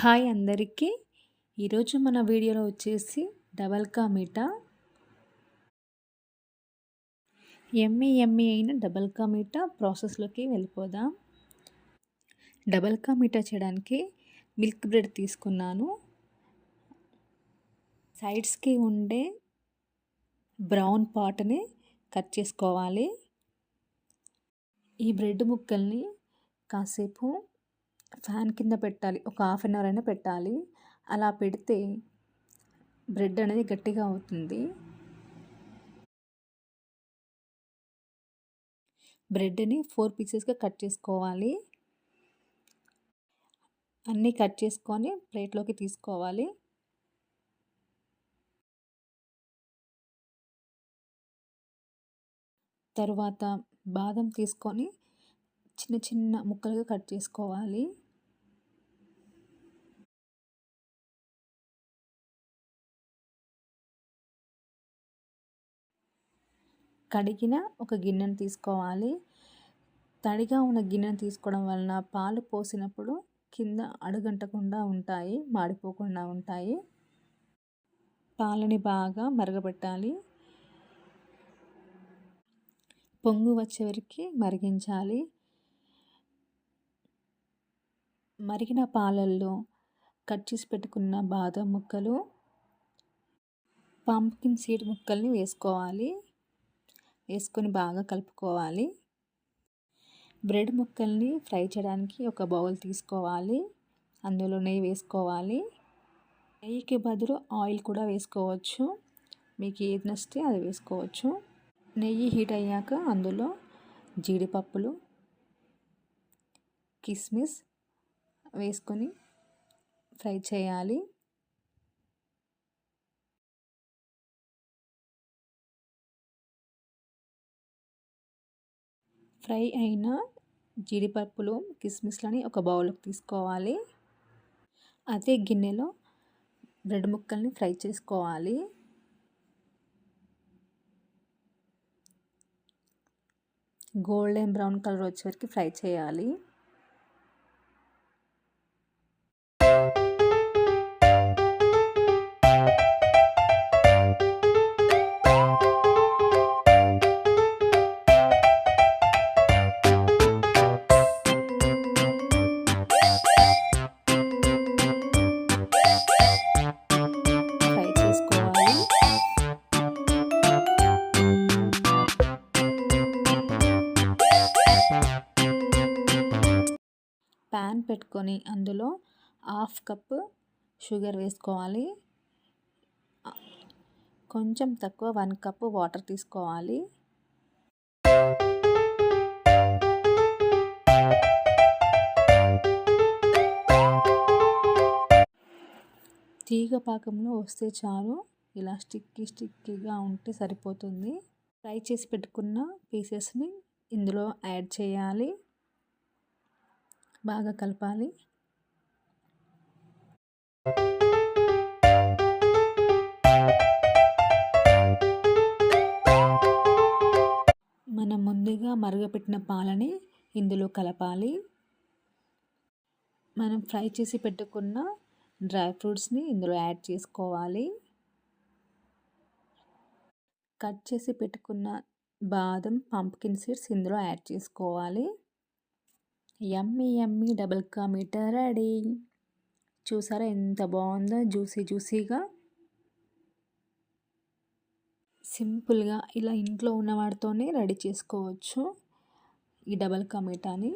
Hi అందరికీ. ఈరోజు మన వీడియోలో వచ్చేసి డబల్ కా మీఠా ఎమ్మి ఎమ్మి అయిన డబల్ కా మీఠా ప్రాసెస్లోకి వెళ్ళిపోదాం. డబల్ కా మీఠా చేయడానికి మిల్క్ బ్రెడ్ తీసుకున్నాను. సైడ్స్కి ఉండే బ్రౌన్ పార్ట్ని కట్ చేసుకోవాలి. ఈ బ్రెడ్ ముక్కల్ని కాసేపు ఫ్యాన్ కింద పెట్టాలి. ఒక హాఫ్ అన్ అవర్ అయినా పెట్టాలి. అలా పెడితే బ్రెడ్ అనేది గట్టిగా అవుతుంది. బ్రెడ్ని ఫోర్ పీసెస్గా కట్ చేసుకోవాలి. అన్నీ కట్ చేసుకొని ప్లేట్లోకి తీసుకోవాలి. తరువాత బాదం తీసుకొని చిన్న చిన్న ముక్కలుగా కట్ చేసుకోవాలి. కడిగిన ఒక గిన్నెను తీసుకోవాలి. తడిగా ఉన్న గిన్నెను తీసుకోవడం వలన పాలు పోసినప్పుడు కింద అడుగంటకుండా ఉంటాయి మాడిపోకుండా ఉంటాయి. పాలని బాగా మరగబెట్టాలి. పొంగు వచ్చే వరకు మరిగించాలి. మరిగిన పాలల్లో కట్ చేసి పెట్టుకున్న బాదం ముక్కలు పంప్కిన్ సీడ్ ముక్కల్ని వేసుకోవాలి. వేసుకొని బాగా కలుపుకోవాలి. బ్రెడ్ ముక్కల్ని ఫ్రై చేయడానికి ఒక బౌల్ తీసుకోవాలి. అందులో నెయ్యి వేసుకోవాలి. నెయ్యికి బదులు ఆయిల్ కూడా వేసుకోవచ్చు. మీకు ఏది నచ్చితే అది వేసుకోవచ్చు. నెయ్యి హీట్ అయ్యాక అందులో జీడిపప్పులు కిస్మిస్ వేసుకొని ఫ్రై చేయాలి. ఫ్రై అయిన జీడిపప్పులు కిస్మిస్లని ఒక బౌల్కి తీసుకోవాలి. అదే గిన్నెలో బ్రెడ్ ముక్కల్ని ఫ్రై చేసుకోవాలి. గోల్డెన్ బ్రౌన్ కలర్ వచ్చే వరకు ఫ్రై చేయాలి. ప్యాన్ పెట్టుకొని అందులో హాఫ్ కప్ షుగర్ వేసుకోవాలి. కొంచెం తక్కువ వన్ కప్ వాటర్ తీసుకోవాలి. తీగ పాకంలో వస్తే చాలు. ఇలా స్టిక్కీ స్టిక్కీగా ఉంటే సరిపోతుంది. ఫ్రై చేసి పెట్టుకున్న పీసెస్ని ఇందులో యాడ్ చేయాలి. బాగా కలపాలి. మనం ముందుగా మరగపెట్టిన పాలని ఇందులో కలపాలి. మనం ఫ్రై చేసి పెట్టుకున్న డ్రై ఫ్రూట్స్ని ఇందులో యాడ్ చేసుకోవాలి. కట్ చేసి పెట్టుకున్న బాదం పంప్కిన్ సీడ్స్ ఇందులో యాడ్ చేసుకోవాలి. Yummy yummy double ka meetha ready చూసారా ఎంత బాగుందో జ్యూసీ జ్యూసీగా. సింపుల్గా ఇలా ఇంట్లో ఉన్న వాటితోనే రెడీ చేసుకోవచ్చు ఈ డబల్ కా మీఠాని